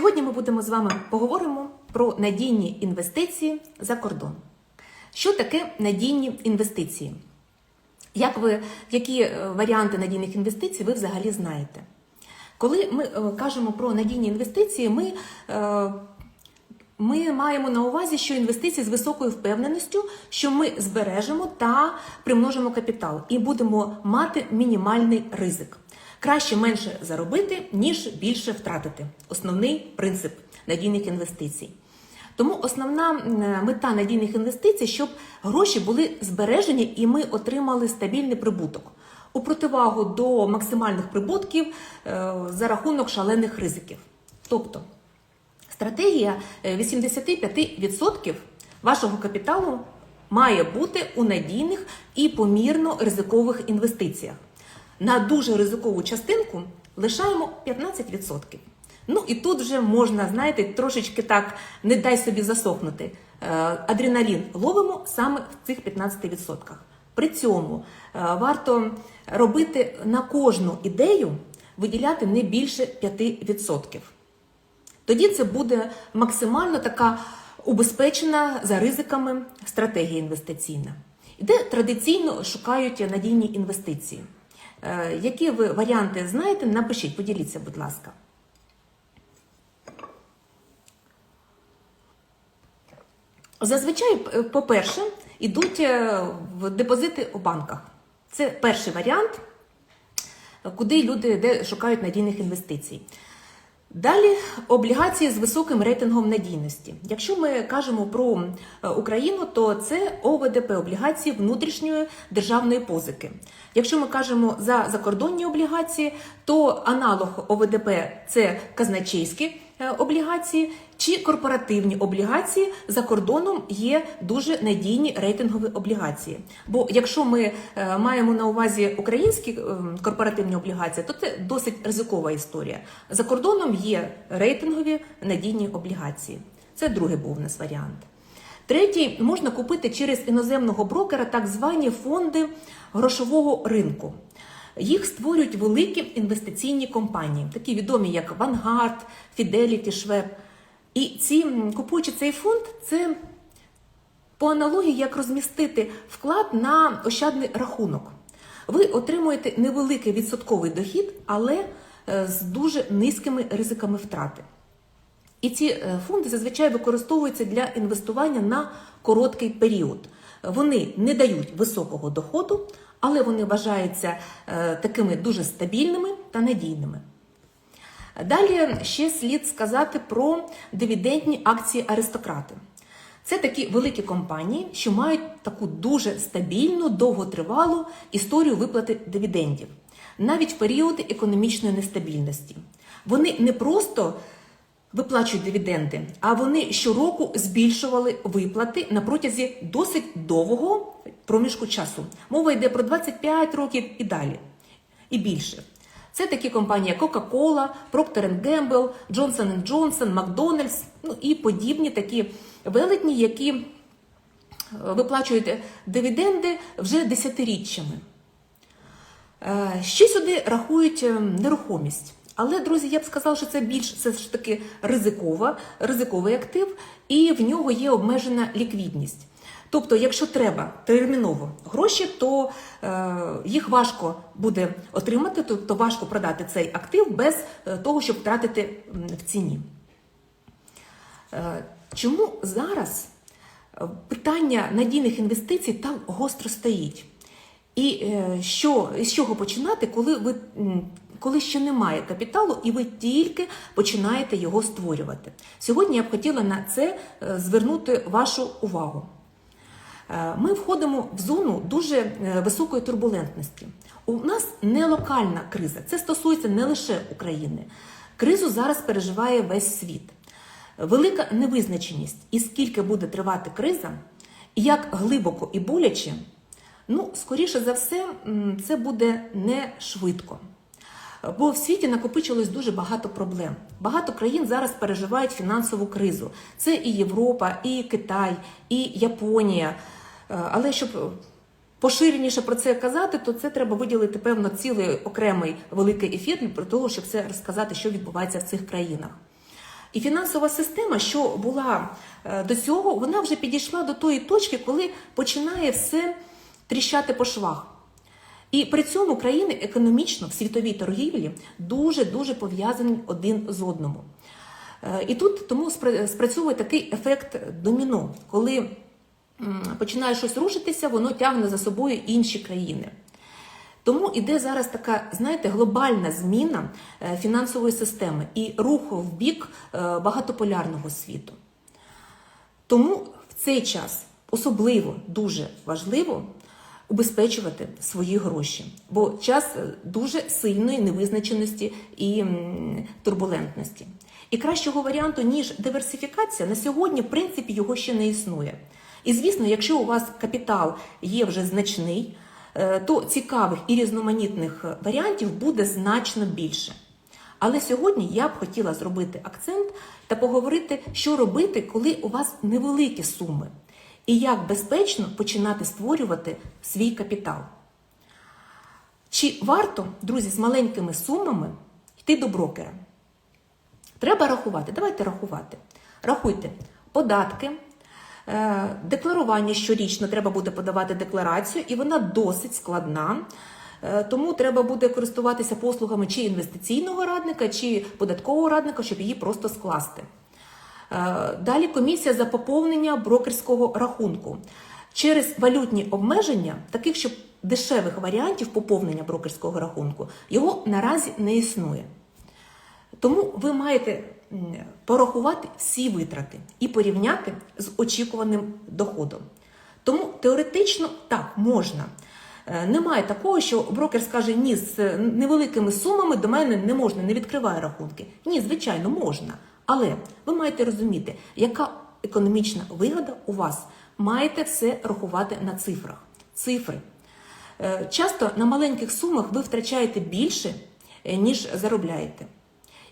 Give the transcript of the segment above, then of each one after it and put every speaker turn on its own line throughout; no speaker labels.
Сьогодні ми будемо з вами поговоримо про надійні інвестиції за кордон. Що таке надійні інвестиції? Як ви, які е, варіанти надійних інвестицій ви взагалі знаєте? Коли ми е, кажемо про надійні інвестиції, ми, е, ми маємо на увазі, що інвестиції з високою впевненістю, що ми збережемо та примножимо капітал і будемо мати мінімальний ризик. Краще менше заробити, ніж більше втратити. Основний принцип надійних інвестицій. Тому основна мета надійних інвестицій, щоб гроші були збережені і ми отримали стабільний прибуток у противагу до максимальних прибутків е, за рахунок шалених ризиків. Тобто стратегія е, 85% вашого капіталу має бути у надійних і помірно ризикових інвестиціях. На дуже ризикову частинку лишаємо 15%. Ну і тут вже можна, знаєте, трошечки так не дай собі засохнути. Е, Адреналін ловимо саме в цих 15%. При цьому е, варто робити на кожну ідею виділяти не більше 5%. Тоді це буде максимально така убезпечена за ризиками стратегія інвестиційна, де традиційно шукають надійні інвестиції. Е, Які ви варіанти знаєте, напишіть, поділіться, будь ласка. Зазвичай, по-перше, йдуть е, в депозити у банках. Це перший варіант, куди люди де шукають надійних інвестицій. Далі облігації з високим рейтингом надійності. Якщо ми кажемо про е, Україну, то це ОВДП облігації внутрішньої державної позики. Якщо ми кажемо за закордонні облігації, то аналог ОВДП це казначейські облігації чи корпоративні облігації за кордоном є дуже надійні рейтингові облігації. Бо якщо ми е, маємо на увазі українські е, корпоративні облігації, то це досить ризикова історія. За кордоном є рейтингові надійні облігації. Це другий був у нас варіант. Третій можна купити через іноземного брокера так звані фонди грошового ринку. Їх створюють великі інвестиційні компанії, такі відомі як Vanguard, Fidelity, Schwab. І ці, купуючи цей фонд, це по аналогії, як розмістити вклад на ощадний рахунок. Ви отримуєте невеликий відсотковий дохід, але е, з дуже низькими ризиками втрати. І ці е, фонди зазвичай використовуються для інвестування на короткий період. Вони не дають високого доходу, але вони вважаються е, такими дуже стабільними та надійними. Далі ще слід сказати про дивідендні акції аристократи. Це такі великі компанії, що мають таку дуже стабільну, довготривалу історію виплати дивідендів, навіть в періоди економічної нестабільності. Вони не просто виплачують дивіденди, а вони щороку збільшували виплати на протязі досить довгого проміжку часу. Мова йде про 25 років і далі, і більше. Це такі компанії, як Coca-Cola, Procter Gamble, Johnson Johnson, McDonald's, ну і подібні такі велетні, які е, виплачують дивіденди вже десятиріччями. Е, Ще сюди рахують е, нерухомість. Але, друзі, я б сказала, що це більш все ж таки ризикова, ризиковий актив, і в нього є обмежена ліквідність. Тобто, якщо треба терміново гроші, то е, їх важко буде отримати, тобто важко продати цей актив без е, того, щоб втратити в ціні. Е, Чому зараз е, питання надійних інвестицій так гостро стоїть? І е, що, з чого починати, коли ви коли ще немає капіталу, і ви тільки починаєте його створювати? Сьогодні я б хотіла на це е, звернути вашу увагу. Е, Ми входимо в зону дуже е, високої турбулентності. У нас не локальна криза, це стосується не лише України. Кризу зараз переживає весь світ. Велика невизначеність, і скільки буде тривати криза, і як глибоко і боляче, ну, скоріше за все, це буде не швидко. Бо в світі накопичилось дуже багато проблем. Багато країн зараз переживають фінансову кризу. Це і Європа, і Китай, і Японія. Е, Але щоб поширеніше про це казати, то це треба виділити певно цілий окремий великий ефір для того, щоб це розказати, що відбувається в цих країнах. І фінансова система, що була е, до цього, вона вже підійшла до тої точки, коли починає все тріщати по швах. І при цьому країни економічно в світовій торгівлі дуже дуже пов'язані один з одним. Е, І тут тому спрацьовує такий ефект доміно, коли починає щось рушитися, воно тягне за собою інші країни. Тому іде зараз така, знаєте, глобальна зміна е, фінансової системи і рух в бік е, багатополярного світу. Тому в цей час особливо дуже важливо убезпечувати свої гроші, бо час е, дуже сильної невизначеності і турбулентності. І кращого варіанту, ніж диверсифікація, на сьогодні, в принципі, його ще не існує. І звісно, якщо у вас капітал є вже значний, е, то цікавих і різноманітних е, варіантів буде значно більше. Але сьогодні я б хотіла зробити акцент та поговорити, що робити, коли у вас невеликі суми, і як безпечно починати створювати свій капітал. Чи варто, друзі, з маленькими сумами йти до брокера? Треба рахувати. Давайте рахувати. Рахуйте податки, е, декларування щорічно треба буде подавати декларацію, і вона досить складна. Е, Тому треба буде користуватися послугами чи інвестиційного радника, чи податкового радника, щоб її просто скласти. Е, Далі комісія за поповнення брокерського рахунку. Через валютні обмеження, таких щоб дешевих варіантів поповнення брокерського рахунку, його наразі не існує. Тому ви маєте порахувати всі витрати і порівняти з очікуваним доходом. Тому теоретично так можна. Е, Немає такого, що брокер скаже, ні, з невеликими сумами до мене не можна, не відкриває рахунки. Ні, звичайно, можна. Але ви маєте розуміти, яка економічна вигода у вас. Маєте все рахувати на цифрах. Цифри. Е, Часто на маленьких сумах ви втрачаєте більше, е, ніж заробляєте.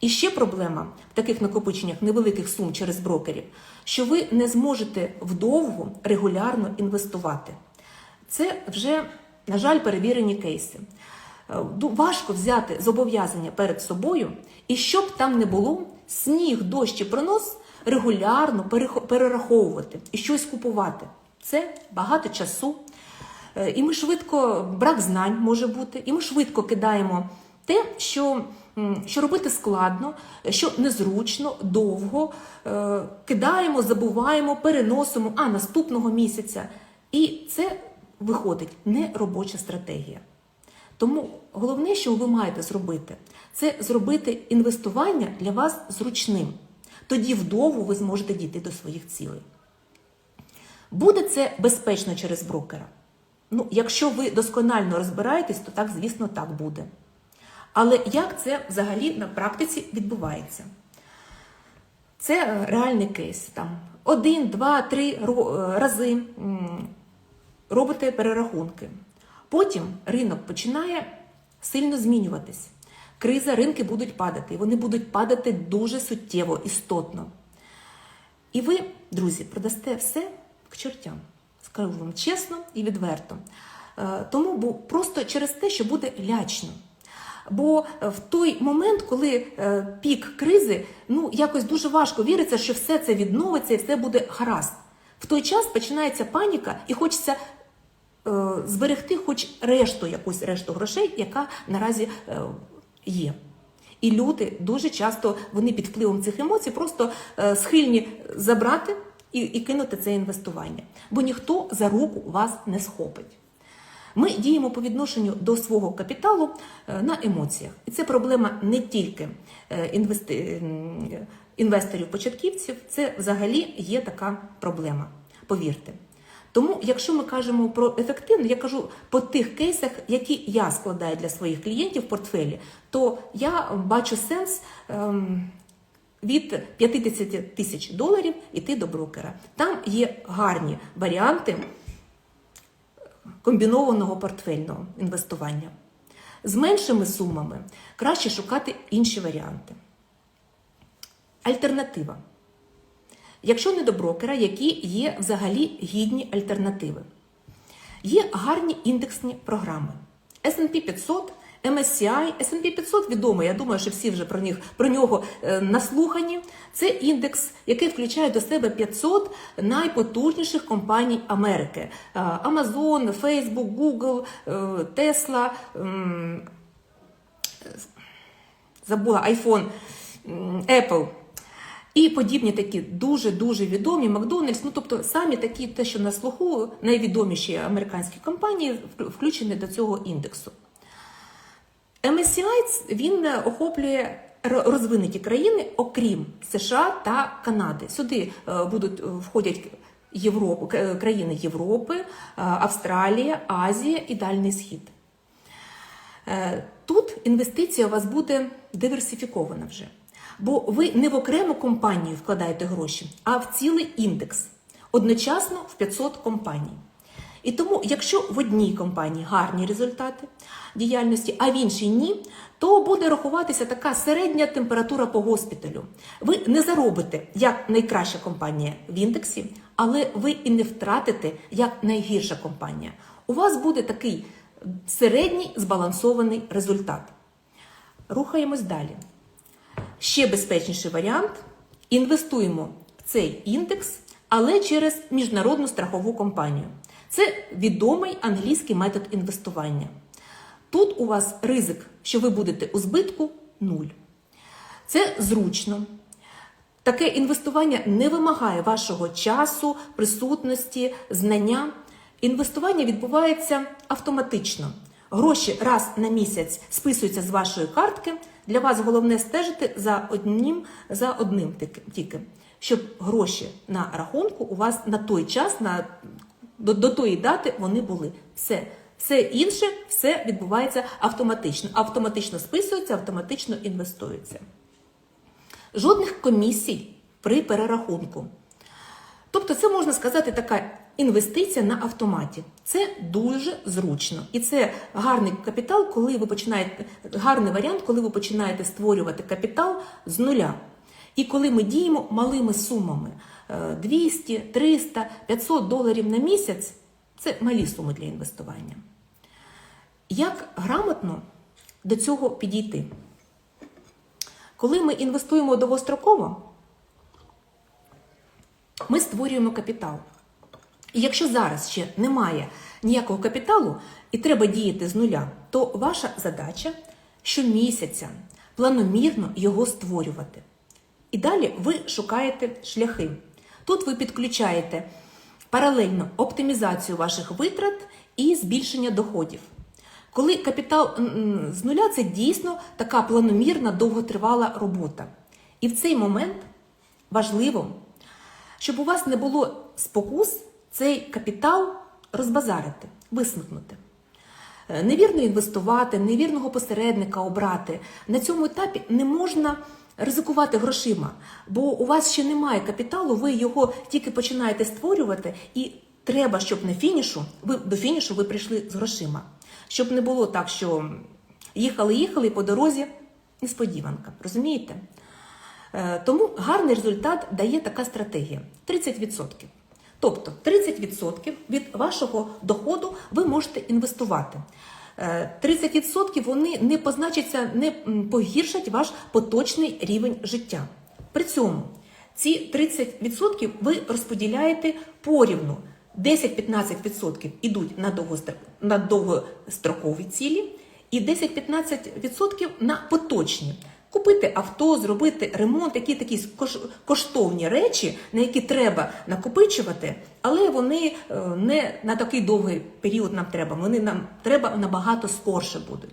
І ще проблема в таких накопиченнях невеликих сум через брокерів, що ви не зможете вдовго регулярно інвестувати. Це вже, на жаль, перевірені кейси. Е, Важко взяти зобов'язання перед собою, і щоб там не було, сніг, дощ і пронос регулярно перераховувати і щось купувати. Це багато часу. Е, І ми швидко, брак знань може бути, і ми швидко кидаємо те, що, що робити складно, що незручно, довго. Е, Кидаємо, забуваємо, переносимо, а наступного місяця. І це виходить не робоча стратегія. Тому головне, що ви маєте зробити, це зробити інвестування для вас зручним. Тоді вдовго ви зможете дійти до своїх цілей. Буде це безпечно через брокера? Ну, якщо ви досконально розбираєтесь, то так, звісно, так буде. Але як це взагалі на практиці відбувається? Це реальний кейс. Там один, два, три рази робите перерахунки. Потім ринок починає сильно змінюватись. Криза, ринки будуть падати, і вони будуть падати дуже суттєво, істотно. І ви, друзі, продасте все к чортям. Скажу вам чесно і відверто. Е, Тому бо просто через те, що буде лячно. Бо е, в той момент, коли е, пік кризи, ну якось дуже важко віриться, що все це відновиться і все буде гаразд. В той час починається паніка, і хочеться зберегти хоч решту, якусь решту грошей, яка наразі е, є. І люди дуже часто вони під впливом цих емоцій просто е, схильні забрати і, і кинути це інвестування, бо ніхто за руку вас не схопить. Ми діємо по відношенню до свого капіталу е, на емоціях. І це проблема не тільки е, інвести... інвесторів-початківців, це взагалі є така проблема, повірте. Тому, якщо ми кажемо про ефективно, я кажу по тих кейсах, які я складаю для своїх клієнтів в портфелі, то я бачу сенс ем, від 50 тисяч доларів іти до брокера. Там є гарні варіанти комбінованого портфельного інвестування. З меншими сумами краще шукати інші варіанти. Альтернатива. Якщо не до брокера, які є взагалі гідні альтернативи. Є гарні індексні програми. S&P 500 MSCI, S&P 500 відомий, я думаю, що всі вже про, них, про нього е, наслухані. Це індекс, який включає до себе 500 найпотужніших компаній Америки: Е, Amazon, Facebook, Google, е, Tesla, забула iPhone, Apple. І подібні такі дуже-дуже відомі Макдональдс, ну тобто самі такі, те, що на слуху, найвідоміші американські компанії включені до цього індексу. MSCI він е, охоплює розвинуті країни, окрім США та Канади. Сюди е, будуть е, входять е, країни Європи, Австралія, Азія і Дальній Схід. Тут інвестиція у вас буде диверсифікована вже. Бо ви не в окрему компанію вкладаєте гроші, а в цілий індекс. Одночасно в 500 компаній. І тому, якщо в одній компанії гарні результати діяльності, а в іншій ні, то буде рахуватися така середня температура по госпіталю. Ви не заробите як найкраща компанія в індексі, але ви і не втратите як найгірша компанія. У вас буде такий середній збалансований результат. Рухаємось далі. Ще безпечніший варіант інвестуємо в цей індекс, але через міжнародну страхову компанію. Це відомий англійський метод інвестування. Тут у вас ризик, що ви будете у збитку нуль. Це зручно. Таке інвестування не вимагає вашого часу, присутності, знання. Інвестування відбувається автоматично. Гроші раз на місяць списуються з вашої картки. Для вас головне стежити за одним, за одним тільки- щоб гроші на рахунку у вас на той час, на, до, до тої дати вони були. Все. Все інше все відбувається автоматично. Автоматично списується, автоматично інвестується. Жодних комісій при перерахунку. Тобто, це можна сказати така інвестиція на автоматі. Це дуже зручно. І це гарний капітал, коли ви починаєте гарний варіант, коли ви починаєте створювати капітал з нуля. І коли ми діємо малими сумами е, 200, 300, 500 доларів на місяць це малі суми для інвестування. Як грамотно до цього підійти? Коли ми інвестуємо довгостроково, ми створюємо капітал. І якщо зараз ще немає ніякого капіталу і треба діяти з нуля, то ваша задача щомісяця планомірно його створювати. І далі ви шукаєте шляхи. Тут ви підключаєте паралельно оптимізацію ваших витрат і збільшення доходів. Коли капітал з нуля це дійсно така планомірна, довготривала робота. І в цей момент важливо, щоб у вас не було спокус цей капітал розбазарити, висмикнути. Е, Невірно інвестувати, невірного посередника обрати. На цьому етапі не можна ризикувати грошима, бо у вас ще немає капіталу, ви його тільки починаєте створювати, і треба, щоб на фінішу, ви до фінішу ви прийшли з грошима. Щоб не було так, що їхали, їхали і по дорозі несподіванка. Розумієте? Е, Тому гарний результат дає така стратегія 30%. Тобто 30% від вашого доходу ви можете інвестувати. Е, 30% вони не позначаться, не погіршать ваш поточний рівень життя. При цьому ці 30% ви розподіляєте порівну. 10-15% йдуть на, на довгострокові цілі, і 10-15% на поточні. Купити авто, зробити ремонт, які такі коштовні речі, на які треба накопичувати, але вони е, не на такий довгий період нам треба. Вони нам треба набагато скорше будуть.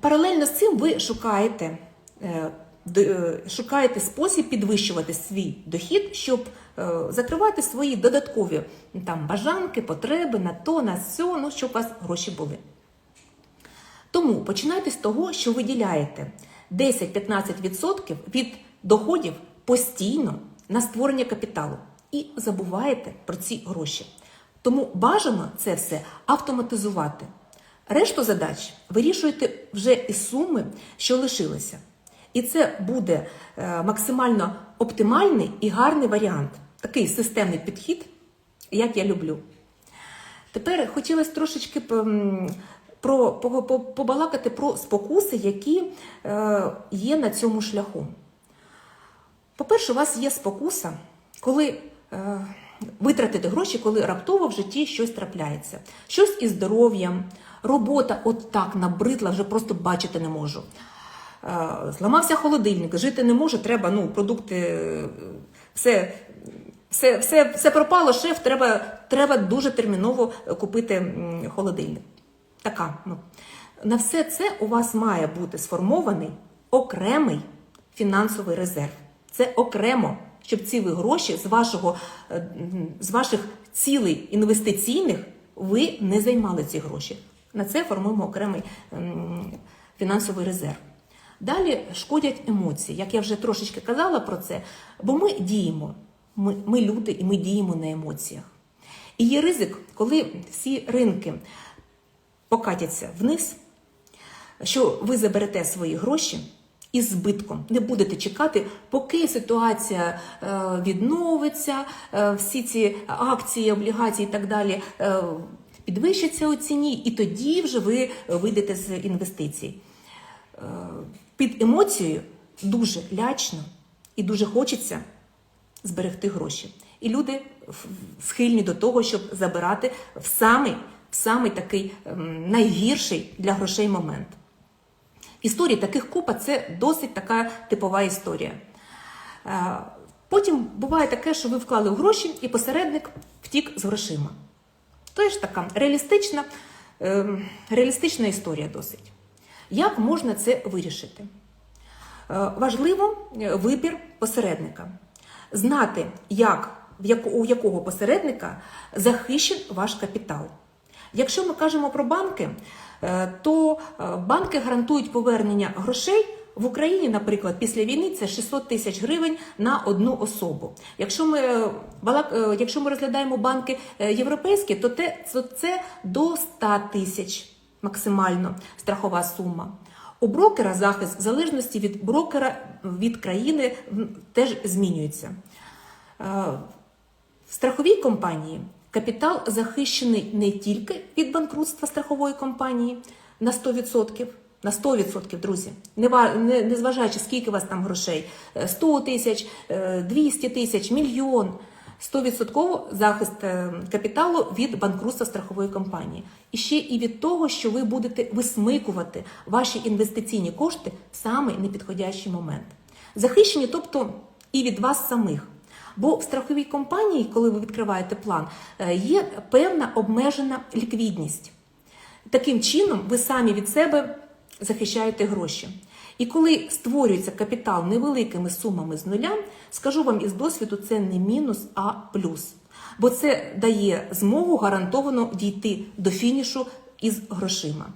Паралельно з цим ви шукаєте, е, е, шукаєте спосіб підвищувати свій дохід, щоб закривати свої додаткові там, бажанки, потреби на то, на сьо, ну, щоб у вас гроші були. Тому починайте з того, що виділяєте 10-15% від доходів постійно на створення капіталу і забуваєте про ці гроші. Тому бажано це все автоматизувати. Решту задач вирішуєте вже із суми, що лишилися. І це буде е, максимально оптимальний і гарний варіант. Такий системний підхід, як я люблю. Тепер хотілося трошечки про, по- по- побалакати про спокуси, які е, є на цьому шляху. По-перше, у вас є спокуса, коли е, витратити гроші, коли раптово в житті щось трапляється. Щось із здоров'ям, робота от так набридла, вже просто бачити не можу. Е, зламався холодильник, жити не можу, треба ну, продукти, все, все, все, все пропало, шеф, треба, треба дуже терміново купити холодильник. Така. Ну. На все це у вас має бути сформований окремий фінансовий резерв. Це окремо, щоб ці ви гроші з, вашого, е, з ваших цілей інвестиційних ви не займали ці гроші. На це формуємо окремий фінансовий резерв. Далі шкодять емоції. Як я вже трошечки казала про це, бо ми діємо. Ми, ми люди і ми діємо на емоціях. І є ризик, коли всі ринки покатяться вниз, що ви заберете свої гроші із збитком. Не будете чекати, поки ситуація е, відновиться, е, всі ці акції, облігації і так далі е, підвищаться у ціні, і тоді вже ви вийдете з інвестицій. Під емоцією дуже лячно і дуже хочеться зберегти гроші. І люди схильні до того, щоб забирати в самий, в самий такий ем, найгірший для грошей момент. Історії таких купа це досить така типова історія. Е, Потім буває таке, що ви вклали гроші, і посередник втік з грошима. То ж така реалістична, ем, реалістична історія досить. Як можна це вирішити? Е, Важливо е, вибір посередника. Знати, як, у якого посередника захищен ваш капітал. Якщо ми кажемо про банки, е, то е, банки гарантують повернення грошей в Україні, наприклад, після війни це 600 тисяч гривень на одну особу. Якщо ми, е, якщо ми розглядаємо банки європейські, то це до 100 тисяч максимально страхова сума. У брокера захист в залежності від брокера від країни теж змінюється. В страховій компанії капітал захищений не тільки від банкрутства страхової компанії на 100%, на 100%, друзі, не, ва- не, не скільки у вас там грошей, е, 100 тисяч, е, 200 тисяч, мільйон. 100% захист е, капіталу від банкрутства страхової компанії. І ще і від того, що ви будете висмикувати ваші інвестиційні кошти в самий непідходящий момент. Захищені, тобто і від вас самих. Бо в страховій компанії, коли ви відкриваєте план, е, є певна обмежена ліквідність. Таким чином, ви самі від себе захищаєте гроші. І коли створюється капітал невеликими сумами з нуля, скажу вам із досвіду, це не мінус, а плюс. Бо це дає змогу гарантовано дійти до фінішу із грошима.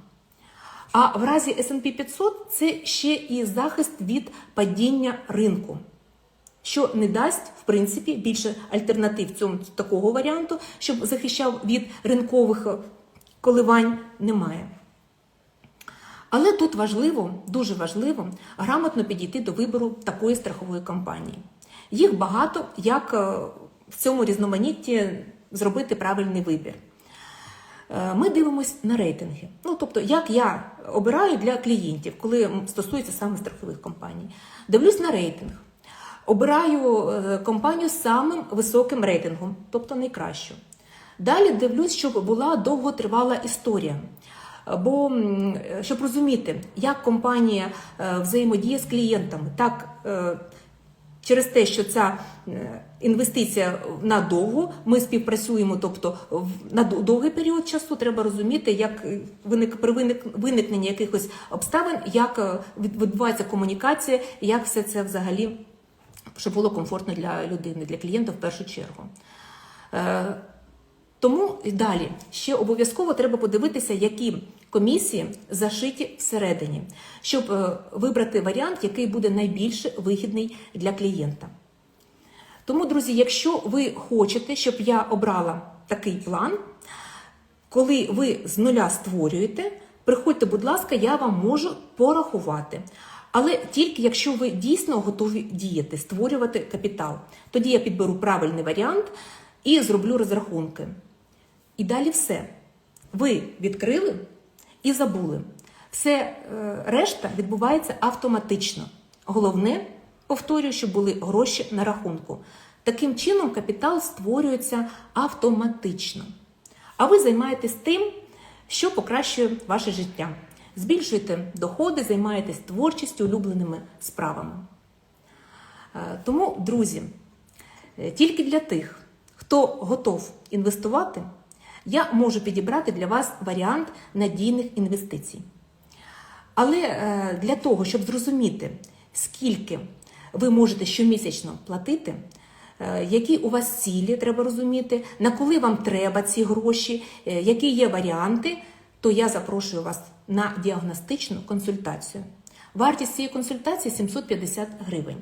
А в разі S&P 500 це ще і захист від падіння ринку що не дасть, в принципі, більше альтернатив цьому такого варіанту, щоб захищав від ринкових е, коливань, немає. Але тут важливо, дуже важливо, грамотно підійти до вибору такої страхової компанії. Їх багато, як е, в цьому різноманітті зробити правильний вибір. Е, Ми дивимось на рейтинги. Ну, тобто, як я обираю для клієнтів, коли стосується саме страхових компаній. Дивлюсь на рейтинг. Обираю е, компанію з самим високим рейтингом, тобто найкращу. Далі дивлюсь, щоб була довготривала історія. Бо щоб розуміти, як компанія е, взаємодіє з клієнтами, так е, через те, що ця інвестиція надовго, ми співпрацюємо, тобто на довгий період часу, треба розуміти, як виник при виник- виникненні якихось обставин, як відбувається комунікація, як все це взагалі щоб було комфортно для людини, для клієнта в першу чергу. Е, Тому і далі ще обов'язково треба подивитися, які комісії зашиті всередині, щоб е, вибрати варіант, який буде найбільше вигідний для клієнта. Тому, друзі, якщо ви хочете, щоб я обрала такий план, коли ви з нуля створюєте, приходьте, будь ласка, я вам можу порахувати. Але тільки якщо ви дійсно готові діяти, створювати капітал, тоді я підберу правильний варіант і зроблю розрахунки. І далі все. Ви відкрили і забули. Все е, решта відбувається автоматично. Головне, повторюю, щоб були гроші на рахунку. Таким чином, капітал створюється автоматично. А ви займаєтесь тим, що покращує ваше життя. Збільшуєте доходи, займаєтесь творчістю, улюбленими справами. Е, Тому, друзі, е, тільки для тих, хто готов інвестувати, я можу підібрати для вас варіант надійних інвестицій. Але е, для того, щоб зрозуміти, скільки ви можете щомісячно платити, які у вас цілі треба розуміти, на коли вам треба ці гроші, які є варіанти, то я запрошую вас на діагностичну консультацію. Вартість цієї консультації 750 гривень.